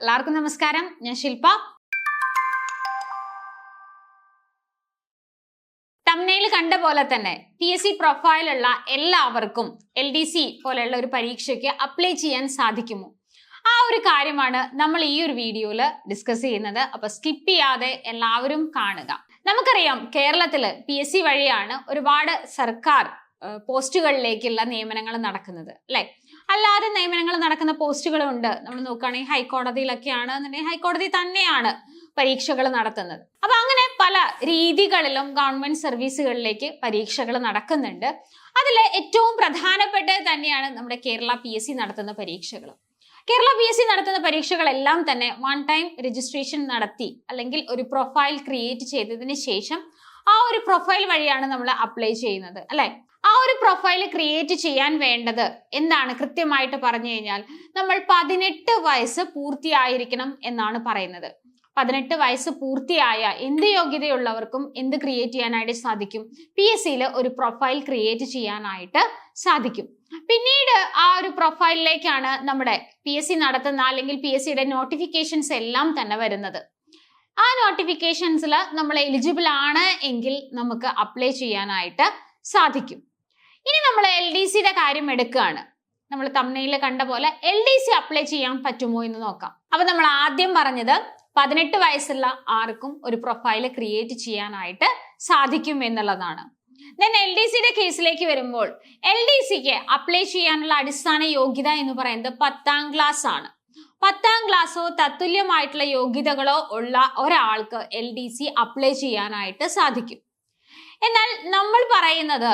എല്ലാവർക്കും നമസ്കാരം. ഞാൻ ശില്പ തമ്നയിൽ കണ്ട പോലെ തന്നെ പി എസ് സി പ്രൊഫൈലുള്ള എല്ലാവർക്കും എൽ ഡി സി പോലെയുള്ള ഒരു പരീക്ഷയ്ക്ക് അപ്ലൈ ചെയ്യാൻ സാധിക്കുമോ? ആ ഒരു കാര്യമാണ് നമ്മൾ ഈ ഒരു വീഡിയോയിൽ ഡിസ്കസ് ചെയ്യുന്നത്. അപ്പൊ സ്കിപ്പ് ചെയ്യാതെ എല്ലാവരും കാണുക. നമുക്കറിയാം കേരളത്തിൽ പി എസ് സി വഴിയാണ് ഒരുപാട് സർക്കാർ പോസ്റ്റുകളിലേക്കുള്ള നിയമനങ്ങൾ നടക്കുന്നത് അല്ലെ? അല്ലാതെ നിയമനങ്ങൾ നടക്കുന്ന പോസ്റ്റുകളും ഉണ്ട് നമ്മൾ നോക്കുകയാണെങ്കിൽ ഹൈക്കോടതിയിലൊക്കെയാണ് എന്നുണ്ടെങ്കിൽ ഹൈക്കോടതി തന്നെയാണ് പരീക്ഷകൾ നടത്തുന്നത്. അപ്പൊ അങ്ങനെ പല രീതികളിലും ഗവൺമെന്റ് സർവീസുകളിലേക്ക് പരീക്ഷകൾ നടക്കുന്നുണ്ട്. അതിൽ ഏറ്റവും പ്രധാനപ്പെട്ടത് തന്നെയാണ് നമ്മുടെ കേരള പി എസ് സി നടത്തുന്ന പരീക്ഷകൾ. കേരള പി എസ് സി നടത്തുന്ന പരീക്ഷകളെല്ലാം തന്നെ വൺ ടൈം രജിസ്ട്രേഷൻ നടത്തി അല്ലെങ്കിൽ ഒരു പ്രൊഫൈൽ ക്രിയേറ്റ് ചെയ്തതിന് ശേഷം ആ ഒരു പ്രൊഫൈൽ വഴിയാണ് നമ്മൾ അപ്ലൈ ചെയ്യുന്നത് അല്ലെ? ആ ഒരു പ്രൊഫൈൽ ക്രിയേറ്റ് ചെയ്യാൻ വേണ്ടത് എന്താണ്? കൃത്യമായിട്ട് പറഞ്ഞു കഴിഞ്ഞാൽ നമ്മൾ പതിനെട്ട് വയസ്സ് പൂർത്തിയായിരിക്കണം എന്നാണ് പറയുന്നത്. പതിനെട്ട് വയസ്സ് പൂർത്തിയായ എന്ത് യോഗ്യതയുള്ളവർക്കും എന്ത് ക്രിയേറ്റ് ചെയ്യാനായിട്ട് സാധിക്കും? പി എസ് സിയിൽ ഒരു പ്രൊഫൈൽ ക്രിയേറ്റ് ചെയ്യാനായിട്ട് സാധിക്കും. പിന്നീട് ആ ഒരു പ്രൊഫൈലിലേക്കാണ് നമ്മുടെ പി എസ് സി നടത്തുന്ന അല്ലെങ്കിൽ പി എസ് സിയുടെ നോട്ടിഫിക്കേഷൻസ് എല്ലാം തന്നെ വരുന്നത്. ആ നോട്ടിഫിക്കേഷൻസിൽ നമ്മൾ എലിജിബിൾ ആണ് എങ്കിൽ നമുക്ക് അപ്ലൈ ചെയ്യാനായിട്ട് സാധിക്കും. ഇനി നമ്മൾ എൽ ഡി സിയുടെ കാര്യം എടുക്കുകയാണ്. നമ്മൾ തമിഴ്നയിൽ കണ്ട പോലെ എൽ ഡി സി അപ്ലൈ ചെയ്യാൻ പറ്റുമോ എന്ന് നോക്കാം. അപ്പൊ നമ്മൾ ആദ്യം പറഞ്ഞത് പതിനെട്ട് വയസ്സുള്ള ആർക്കും ഒരു പ്രൊഫൈൽ ക്രിയേറ്റ് ചെയ്യാനായിട്ട് സാധിക്കും എന്നുള്ളതാണ്. ദെൻ എൽ ഡി സിയുടെ കേസിലേക്ക് വരുമ്പോൾ എൽ ഡി സിക്ക് അപ്ലൈ ചെയ്യാനുള്ള അടിസ്ഥാന യോഗ്യത എന്ന് പറയുന്നത് പത്താം ക്ലാസ് ആണ്. പത്താം ക്ലാസ്സോ തത്തുല്യമായിട്ടുള്ള യോഗ്യതകളോ ഉള്ള ഒരാൾക്ക് എൽ ഡി സി അപ്ലൈ ചെയ്യാനായിട്ട് സാധിക്കും. എന്നാൽ നമ്മൾ പറയുന്നത്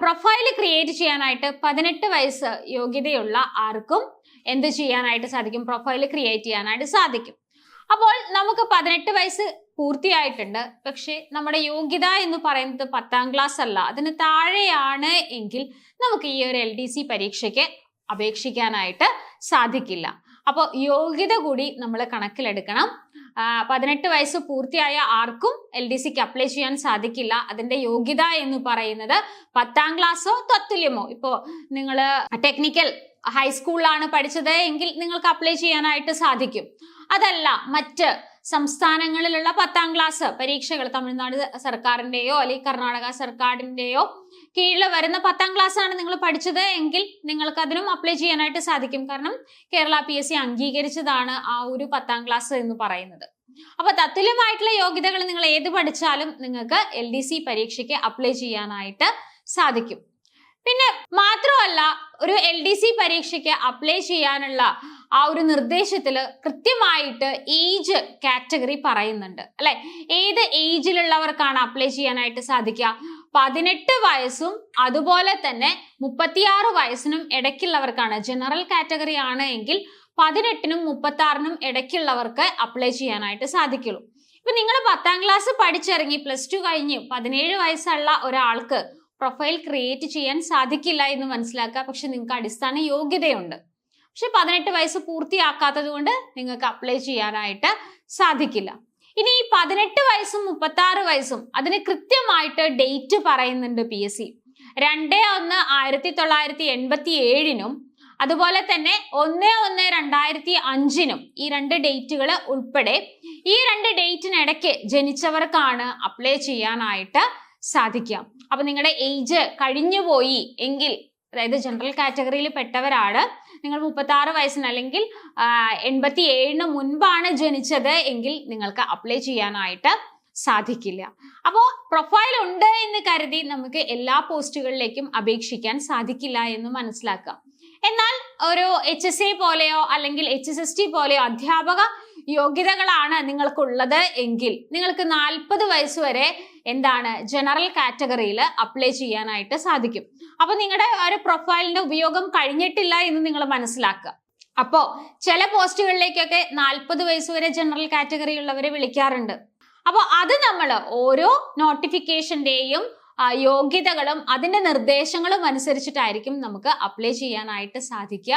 പ്രൊഫൈൽ ക്രിയേറ്റ് ചെയ്യാനായിട്ട് പതിനെട്ട് വയസ്സ് യോഗ്യതയുള്ള ആർക്കും എന്ത് ചെയ്യാനായിട്ട് സാധിക്കും? പ്രൊഫൈൽ ക്രിയേറ്റ് ചെയ്യാനായിട്ട് സാധിക്കും. അപ്പോൾ നമുക്ക് പതിനെട്ട് വയസ്സ് പൂർത്തിയായിട്ടുണ്ട്. പക്ഷേ നമ്മുടെ യോഗ്യത എന്ന് പറയുന്നത് പത്താം ക്ലാസ് അല്ല. അതിന് താഴെയാണ് എങ്കിൽ നമുക്ക് ഈ ഒരു എൽ ഡി സി പരീക്ഷയ്ക്ക് അപേക്ഷിക്കാനായിട്ട് സാധിക്കില്ല. അപ്പോൾ യോഗ്യത കൂടി നമ്മൾ കണക്കിലെടുക്കണം. പതിനെട്ട് വയസ്സ് പൂർത്തിയായ ആർക്കും എൽ ഡി സിക്ക് അപ്ലൈ ചെയ്യാൻ സാധിക്കില്ല. അതിന്റെ യോഗ്യത എന്ന് പറയുന്നത് പത്താം ക്ലാസ്സോ തത്തുല്യമോ. ഇപ്പോ നിങ്ങൾ ടെക്നിക്കൽ ഹൈസ്കൂളിലാണ് പഠിച്ചത് എങ്കിൽ നിങ്ങൾക്ക് അപ്ലൈ ചെയ്യാനായിട്ട് സാധിക്കും. അതല്ല മറ്റ് സംസ്ഥാനങ്ങളിലുള്ള പത്താം ക്ലാസ് പരീക്ഷകൾ തമിഴ്നാട് സർക്കാരിന്റെയോ അല്ലെങ്കിൽ കർണാടക സർക്കാരിന്റെയോ കീഴിൽ വരുന്ന പത്താം ക്ലാസ് ആണ് നിങ്ങൾ പഠിച്ചത് എങ്കിൽ നിങ്ങൾക്ക് അതിനും അപ്ലൈ ചെയ്യാനായിട്ട് സാധിക്കും. കാരണം കേരള പി എസ് സി അംഗീകരിച്ചതാണ് ആ ഒരു പത്താം ക്ലാസ് എന്ന് പറയുന്നത്. അപ്പൊ തത്തുല്യമായിട്ടുള്ള യോഗ്യതകൾ നിങ്ങൾ ഏത് പഠിച്ചാലും നിങ്ങൾക്ക് എൽ ഡി സി പരീക്ഷയ്ക്ക് അപ്ലൈ ചെയ്യാനായിട്ട് സാധിക്കും. പിന്നെ മാത്രമല്ല ഒരു എൽ ഡി സി പരീക്ഷയ്ക്ക് അപ്ലൈ ചെയ്യാനുള്ള ആ ഒരു നിർദ്ദേശത്തിൽ കൃത്യമായിട്ട് ഏജ് കാറ്റഗറി പറയുന്നുണ്ട്. അല്ലെ? ഏത് ഏജിലുള്ളവർക്കാണ് അപ്ലൈ ചെയ്യാനായിട്ട് സാധിക്കുക? പതിനെട്ട് വയസ്സും അതുപോലെ തന്നെ മുപ്പത്തിയാറ് വയസ്സിനും ഇടയ്ക്കുള്ളവർക്കാണ്. ജനറൽ കാറ്റഗറി ആണ് എങ്കിൽ പതിനെട്ടിനും മുപ്പത്തി ആറിനും ഇടയ്ക്കുള്ളവർക്ക് അപ്ലൈ ചെയ്യാനായിട്ട് സാധിക്കുള്ളൂ. ഇപ്പൊ നിങ്ങൾ പത്താം ക്ലാസ് പഠിച്ചിറങ്ങി പ്ലസ് ടു കഴിഞ്ഞ് പതിനേഴ് വയസ്സുള്ള ഒരാൾക്ക് പ്രൊഫൈൽ ക്രിയേറ്റ് ചെയ്യാൻ സാധിക്കില്ല എന്ന് മനസ്സിലാക്കുക. പക്ഷെ നിങ്ങൾക്ക് അടിസ്ഥാന യോഗ്യതയുണ്ട്. പക്ഷെ പതിനെട്ട് വയസ്സ് പൂർത്തിയാക്കാത്തത് കൊണ്ട് നിങ്ങൾക്ക് അപ്ലൈ ചെയ്യാനായിട്ട് സാധിക്കില്ല. ഇനി ഈ പതിനെട്ട് വയസ്സും മുപ്പത്തി ആറ് വയസ്സും അതിന് കൃത്യമായിട്ട് ഡേറ്റ് പറയുന്നുണ്ട് പി എസ് സി രണ്ട് ഒന്ന് ആയിരത്തി തൊള്ളായിരത്തി എൺപത്തി ഏഴിനും അതുപോലെ തന്നെ ഒന്ന് ഒന്ന് രണ്ടായിരത്തി അഞ്ചിനും ഈ രണ്ട് ഡേറ്റുകൾ ഉൾപ്പെടെ ഈ രണ്ട് ഡേറ്റിനിടയ്ക്ക് ജനിച്ചവർക്കാണ് അപ്ലൈ ചെയ്യാനായിട്ട് സാധിക്കുക. അപ്പൊ നിങ്ങളുടെ ഏജ് കഴിഞ്ഞുപോയി എങ്കിൽ അതായത് ജനറൽ കാറ്റഗറിയിൽ പെട്ടവരാണ് നിങ്ങൾ മുപ്പത്തി ആറ് വയസ്സിന് അല്ലെങ്കിൽ എൺപത്തി ഏഴിന് മുൻപാണ് ജനിച്ചത് എങ്കിൽ നിങ്ങൾക്ക് അപ്ലൈ ചെയ്യാനായിട്ട് സാധിക്കില്ല. അപ്പോൾ പ്രൊഫൈൽ ഉണ്ട് എന്ന് കരുതി നമുക്ക് എല്ലാ പോസ്റ്റുകളിലേക്കും അപേക്ഷിക്കാൻ സാധിക്കില്ല എന്ന് മനസ്സിലാക്കാം. എന്നാൽ ഒരു എച്ച് എസ് എ പോലെയോ അല്ലെങ്കിൽ എച്ച് എസ് എസ് ടി പോലെയോ അധ്യാപക യോഗ്യതകളാണ് നിങ്ങൾക്കുള്ളത് എങ്കിൽ നിങ്ങൾക്ക് നാൽപ്പത് വയസ്സ് വരെ എന്താണ് ജനറൽ കാറ്റഗറിയിൽ അപ്ലൈ ചെയ്യാനായിട്ട് സാധിക്കും. അപ്പൊ നിങ്ങളുടെ ഒരു പ്രൊഫൈലിന്റെ ഉപയോഗം കഴിഞ്ഞിട്ടില്ല എന്ന് നിങ്ങൾ മനസ്സിലാക്കുക. അപ്പോ ചില പോസ്റ്റുകളിലേക്കൊക്കെ നാൽപ്പത് വയസ്സ് വരെ ജനറൽ കാറ്റഗറി ഉള്ളവരെ വിളിക്കാറുണ്ട്. അപ്പോൾ അത് നമ്മൾ ഓരോ നോട്ടിഫിക്കേഷന്റെയും യോഗ്യതകളും അതിന്റെ നിർദ്ദേശങ്ങളും അനുസരിച്ചിട്ടായിരിക്കും നമുക്ക് അപ്ലൈ ചെയ്യാനായിട്ട് സാധിക്കുക.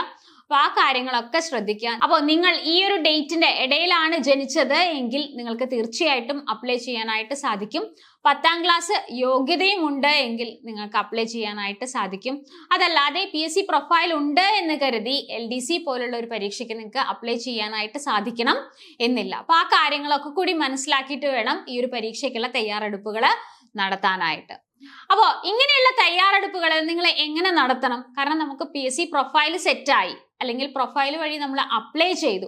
അപ്പൊ ആ കാര്യങ്ങളൊക്കെ ശ്രദ്ധിക്കുക അപ്പോൾ നിങ്ങൾ ഈ ഒരു ഡേറ്റിന്റെ ഇടയിലാണ് ജനിച്ചത് എങ്കിൽ നിങ്ങൾക്ക് തീർച്ചയായിട്ടും അപ്ലൈ ചെയ്യാനായിട്ട് സാധിക്കും. പത്താം ക്ലാസ് യോഗ്യതയും ഉണ്ട് എങ്കിൽ നിങ്ങൾക്ക് അപ്ലൈ ചെയ്യാനായിട്ട് സാധിക്കും. അതല്ലാതെ പി എസ് സി പ്രൊഫൈൽ ഉണ്ട് എന്ന് കരുതി എൽ ഡി സി പോലുള്ള ഒരു പരീക്ഷയ്ക്ക് നിങ്ങൾക്ക് അപ്ലൈ ചെയ്യാനായിട്ട് സാധിക്കണം എന്നില്ല. അപ്പൊ ആ കാര്യങ്ങളൊക്കെ കൂടി മനസ്സിലാക്കിയിട്ട് വേണം ഈ ഒരു പരീക്ഷയ്ക്കുള്ള തയ്യാറെടുപ്പുകൾ നടത്താനായിട്ട്. അപ്പോൾ ഇങ്ങനെയുള്ള തയ്യാറെടുപ്പുകൾ നിങ്ങൾ എങ്ങനെ നടത്തണം? കാരണം നമുക്ക് പി എസ് സി പ്രൊഫൈൽ സെറ്റായി അല്ലെങ്കിൽ പ്രൊഫൈൽ വഴി നമ്മൾ അപ്ലൈ ചെയ്തു.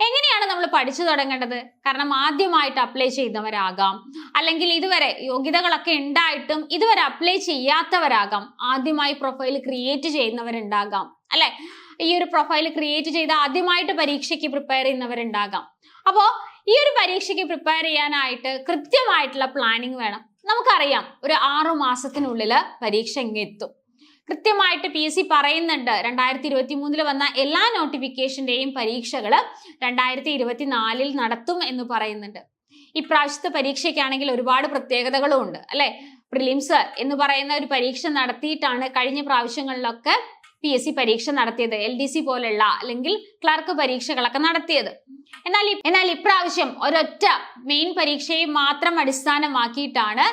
എങ്ങനെയാണ് നമ്മൾ പഠിച്ചു തുടങ്ങേണ്ടത്? കാരണം ആദ്യമായിട്ട് അപ്ലൈ ചെയ്തവരാകാം. അല്ലെങ്കിൽ ഇതുവരെ യോഗ്യതകളൊക്കെ ഉണ്ടായിട്ടും ഇതുവരെ അപ്ലൈ ചെയ്യാത്തവരാകാം. ആദ്യമായി പ്രൊഫൈൽ ക്രിയേറ്റ് ചെയ്യുന്നവരുണ്ടാകാം. അല്ലെ? ഈ ഒരു പ്രൊഫൈൽ ക്രിയേറ്റ് ചെയ്ത് ആദ്യമായിട്ട് പരീക്ഷയ്ക്ക് പ്രിപ്പയർ ചെയ്യുന്നവരുണ്ടാകാം. അപ്പോൾ ഈ ഒരു പരീക്ഷയ്ക്ക് പ്രിപ്പയർ ചെയ്യാനായിട്ട് കൃത്യമായിട്ടുള്ള പ്ലാനിങ് വേണം. നമുക്കറിയാം ഒരു ആറു മാസത്തിനുള്ളിൽ പരീക്ഷ ഇങ്ങെത്തും കൃത്യമായിട്ട് പി എസ് സി പറയുന്നുണ്ട്. രണ്ടായിരത്തി ഇരുപത്തി മൂന്നിൽ വന്ന എല്ലാ നോട്ടിഫിക്കേഷന്റെയും പരീക്ഷകൾ രണ്ടായിരത്തി ഇരുപത്തി നാലിൽ നടത്തും എന്ന് പറയുന്നുണ്ട്. ഇപ്രാവശ്യത്തെ പരീക്ഷയ്ക്കാണെങ്കിൽ ഒരുപാട് പ്രത്യേകതകളും ഉണ്ട് അല്ലെ? പ്രിലിംസ് എന്ന് പറയുന്ന ഒരു പരീക്ഷ നടത്തിയിട്ടാണ് കഴിഞ്ഞ പ്രാവശ്യങ്ങളിലൊക്കെ പി എസ് സി പരീക്ഷ നടത്തിയത്. എൽ ഡി സി പോലുള്ള അല്ലെങ്കിൽ ക്ലർക്ക് പരീക്ഷകളൊക്കെ നടത്തിയത്. എന്നാൽ എന്നാൽ ഇപ്രാവശ്യം ഒരൊറ്റ മെയിൻ പരീക്ഷയെ മാത്രം അടിസ്ഥാനമാക്കിയിട്ടാണ്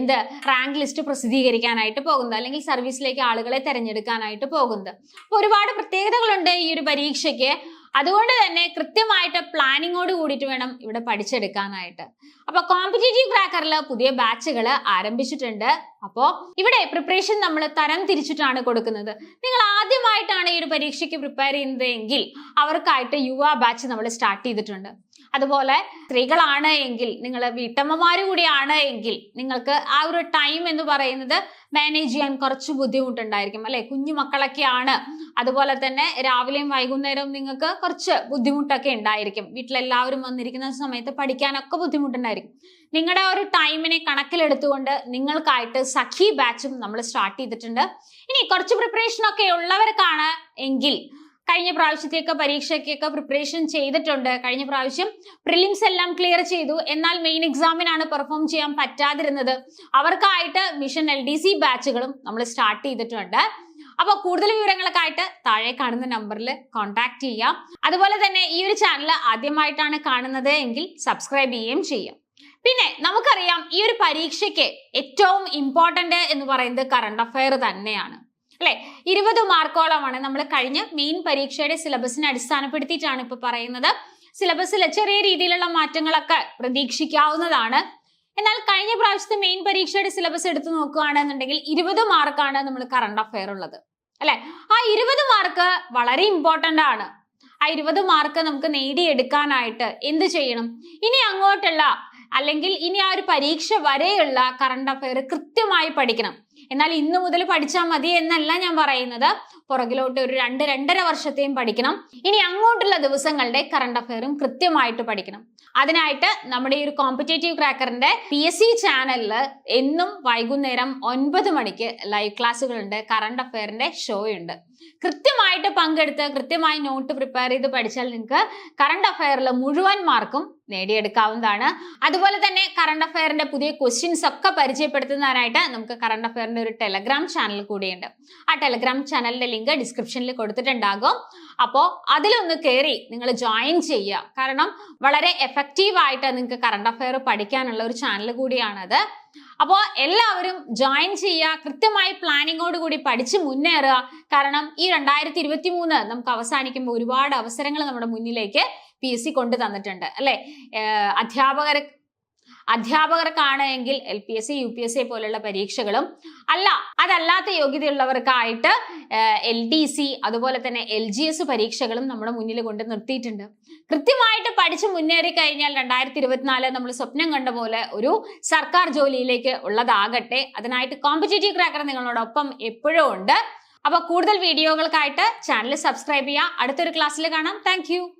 എന്ത് റാങ്ക് ലിസ്റ്റ് പ്രസിദ്ധീകരിക്കാനായിട്ട് പോകുന്നത് അല്ലെങ്കിൽ സർവീസിലേക്ക് ആളുകളെ തിരഞ്ഞെടുക്കാനായിട്ട് പോകുന്നത്. അപ്പോൾ ഒരുപാട് പ്രത്യേകതകളുണ്ട് ഈ ഒരു പരീക്ഷയ്ക്ക്. അതുകൊണ്ട് തന്നെ കൃത്യമായിട്ട് പ്ലാനിങ്ങോട് കൂടിയിട്ട് വേണം ഇവിടെ പഠിച്ചെടുക്കാനായിട്ട്. അപ്പൊ കോമ്പറ്റേറ്റീവ് ക്രാക്കറിൽ പുതിയ ബാച്ചുകൾ ആരംഭിച്ചിട്ടുണ്ട്. അപ്പോൾ ഇവിടെ പ്രിപ്പറേഷൻ നമ്മൾ തരം തിരിച്ചിട്ടാണ് കൊടുക്കുന്നത്. നിങ്ങൾ ആദ്യമായിട്ടാണ് ഈ ഒരു പരീക്ഷയ്ക്ക് പ്രിപ്പയർ ചെയ്യുന്നത് എങ്കിൽ അവർക്കായിട്ട് യുവ ബാച്ച് നമ്മൾ സ്റ്റാർട്ട് ചെയ്തിട്ടുണ്ട്. അതുപോലെ സ്ത്രീകളാണ് എങ്കിൽ നിങ്ങൾ വീട്ടമ്മമാര് കൂടിയാണ് എങ്കിൽ നിങ്ങൾക്ക് ആ ഒരു ടൈം എന്ന് പറയുന്നത് മാനേജ് ചെയ്യാൻ കുറച്ച് ബുദ്ധിമുട്ടുണ്ടായിരിക്കും അല്ലെ? കുഞ്ഞു മക്കളൊക്കെയാണ്. അതുപോലെ തന്നെ രാവിലെയും വൈകുന്നേരവും നിങ്ങൾക്ക് കുറച്ച് ബുദ്ധിമുട്ടൊക്കെ ഉണ്ടായിരിക്കും. വീട്ടിലെല്ലാവരും വന്നിരിക്കുന്ന സമയത്ത് പഠിക്കാനൊക്കെ ബുദ്ധിമുട്ടുണ്ടായിരിക്കും. നിങ്ങളുടെ ഒരു ടൈമിനെ കണക്കിലെടുത്തുകൊണ്ട് നിങ്ങൾക്കായിട്ട് സഖി ബാച്ചും നമ്മൾ സ്റ്റാർട്ട് ചെയ്തിട്ടുണ്ട്. ഇനി കുറച്ച് പ്രിപ്പറേഷൻ ഒക്കെ ഉള്ളവർക്കാണ് എങ്കിൽ കഴിഞ്ഞ പ്രാവശ്യത്തേക്ക് പരീക്ഷയ്ക്കൊക്കെ പ്രിപ്പറേഷൻ ചെയ്തിട്ടുണ്ട്. കഴിഞ്ഞ പ്രാവശ്യം പ്രിലിംസ് എല്ലാം ക്ലിയർ ചെയ്തു. എന്നാൽ മെയിൻ എക്സാമിനാണ് പെർഫോം ചെയ്യാൻ പറ്റാതിരുന്നത്. അവർക്കായിട്ട് മിഷൻ എൽ ഡി സി ബാച്ചുകളും നമ്മൾ സ്റ്റാർട്ട് ചെയ്തിട്ടുണ്ട്. അപ്പോൾ കൂടുതൽ വിവരങ്ങളൊക്കെ ആയിട്ട് താഴെ കാണുന്ന നമ്പറിൽ കോൺടാക്ട് ചെയ്യാം. അതുപോലെ തന്നെ ഈ ഒരു ചാനൽ ആദ്യമായിട്ടാണ് കാണുന്നത് എങ്കിൽ സബ്സ്ക്രൈബ് ചെയ്യുകയും ചെയ്യാം. പിന്നെ നമുക്കറിയാം ഈ ഒരു പരീക്ഷയ്ക്ക് ഏറ്റവും ഇമ്പോർട്ടന്റ് എന്ന് പറയുന്നത് കറണ്ട് അഫയർ തന്നെയാണ്. അല്ലെ? ഇരുപത് മാർക്കോളമാണ് നമ്മൾ കഴിഞ്ഞ മെയിൻ പരീക്ഷയുടെ സിലബസിനെ അടിസ്ഥാനപ്പെടുത്തിയിട്ടാണ് ഇപ്പൊ പറയുന്നത്. സിലബസിൽ ചെറിയ രീതിയിലുള്ള മാറ്റങ്ങളൊക്കെ പ്രതീക്ഷിക്കാവുന്നതാണ്. എന്നാൽ കഴിഞ്ഞ പ്രാവശ്യത്തെ മെയിൻ പരീക്ഷയുടെ സിലബസ് എടുത്തു നോക്കുകയാണെന്നുണ്ടെങ്കിൽ ഇരുപത് മാർക്കാണ് നമ്മൾ കറണ്ട് അഫയർ ഉള്ളത്. അല്ലെ? ആ ഇരുപത് മാർക്ക് വളരെ ഇമ്പോർട്ടന്റ് ആണ്. ആ ഇരുപത് മാർക്ക് നമുക്ക് നേടിയെടുക്കാനായിട്ട് എന്ത് ചെയ്യണം? ഇനി അങ്ങോട്ടുള്ള അല്ലെങ്കിൽ ഇനി ആ ഒരു പരീക്ഷ വരെയുള്ള കറണ്ട് അഫയർ കൃത്യമായി പഠിക്കണം. എന്നാൽ ഇന്നു മുതൽ പഠിച്ചാൽ മതി എന്നല്ല ഞാൻ പറയുന്നത്. പുറകിലോട്ട് ഒരു രണ്ട് രണ്ടര വർഷത്തെയും പഠിക്കണം. ഇനി അങ്ങോട്ടുള്ള ദിവസങ്ങളുടെ കറണ്ട് അഫയറും കൃത്യമായിട്ട് പഠിക്കണം. അതിനായിട്ട് നമ്മുടെ ഈ ഒരു കോമ്പറ്റേറ്റീവ് ക്രാക്കറിന്റെ പി എസ് സി ചാനലിൽ എന്നും വൈകുന്നേരം ഒൻപത് മണിക്ക് ലൈവ് ക്ലാസ്സുകളുണ്ട് കറണ്ട് അഫയറിന്റെ ഷോ ഉണ്ട് കൃത്യമായിട്ട് പങ്കെടുത്ത് കൃത്യമായി നോട്ട് പ്രിപ്പയർ ചെയ്ത് പഠിച്ചാൽ നിങ്ങൾക്ക് കറണ്ട് അഫയറിൽ മുഴുവൻ മാർക്കും നേടിയെടുക്കാവുന്നതാണ്. അതുപോലെ തന്നെ കറണ്ട് അഫയറിന്റെ പുതിയ ക്വസ്റ്റ്യൻസ് ഒക്കെ പരിചയപ്പെടുത്തുന്നതിനായിട്ട് നമുക്ക് കറണ്ട് അഫയറിന്റെ ഒരു ടെലഗ്രാം ചാനൽ കൂടിയുണ്ട്. ആ ടെലഗ്രാം ചാനലിന്റെ ലിങ്ക് ഡിസ്ക്രിപ്ഷനിൽ കൊടുത്തിട്ടുണ്ടാകും. അപ്പോൾ അതിലൊന്ന് കയറി നിങ്ങൾ ജോയിൻ ചെയ്യുക. കാരണം വളരെ എഫക്റ്റീവ് ആയിട്ട് നിങ്ങൾക്ക് കറണ്ട് അഫയർ പഠിക്കാനുള്ള ഒരു ചാനൽ കൂടിയാണത്. അപ്പോൾ എല്ലാവരും ജോയിൻ ചെയ്യുക കൃത്യമായി പ്ലാനിങ്ങോട് കൂടി പഠിച്ച് മുന്നേറുക. കാരണം ഈ രണ്ടായിരത്തി ഇരുപത്തി മൂന്ന് നമുക്ക് അവസാനിക്കുമ്പോൾ ഒരുപാട് അവസരങ്ങൾ നമ്മുടെ മുന്നിലേക്ക് പി എസ് സി കൊണ്ടു തന്നിട്ടുണ്ട്. അല്ലെ? അധ്യാപകർ അധ്യാപകർക്കാണ് എങ്കിൽ L P S C U P S C പോലുള്ള പരീക്ഷകളും അല്ല. അതല്ലാത്ത യോഗ്യതയുള്ളവർക്കായിട്ട് എൽ ഡി സി അതുപോലെ തന്നെ എൽ ജി എസ് പരീക്ഷകളും നമ്മുടെ മുന്നിൽ കൊണ്ട് നിർത്തിയിട്ടുണ്ട്. കൃത്യമായിട്ട് പഠിച്ച് മുന്നേറി കഴിഞ്ഞാൽ രണ്ടായിരത്തി ഇരുപത്തിനാല് നമ്മൾ സ്വപ്നം കണ്ട പോലെ ഒരു സർക്കാർ ജോലിയിലേക്ക് ഉള്ളതാകട്ടെ. അതിനായിട്ട് കോമ്പറ്റേറ്റീവ് ക്രാക്കർ നിങ്ങളോടൊപ്പം എപ്പോഴും ഉണ്ട്. അപ്പോൾ കൂടുതൽ വീഡിയോകൾക്കായിട്ട് ചാനൽ സബ്സ്ക്രൈബ് ചെയ്യുക. അടുത്തൊരു ക്ലാസ്സിൽ കാണാം. താങ്ക്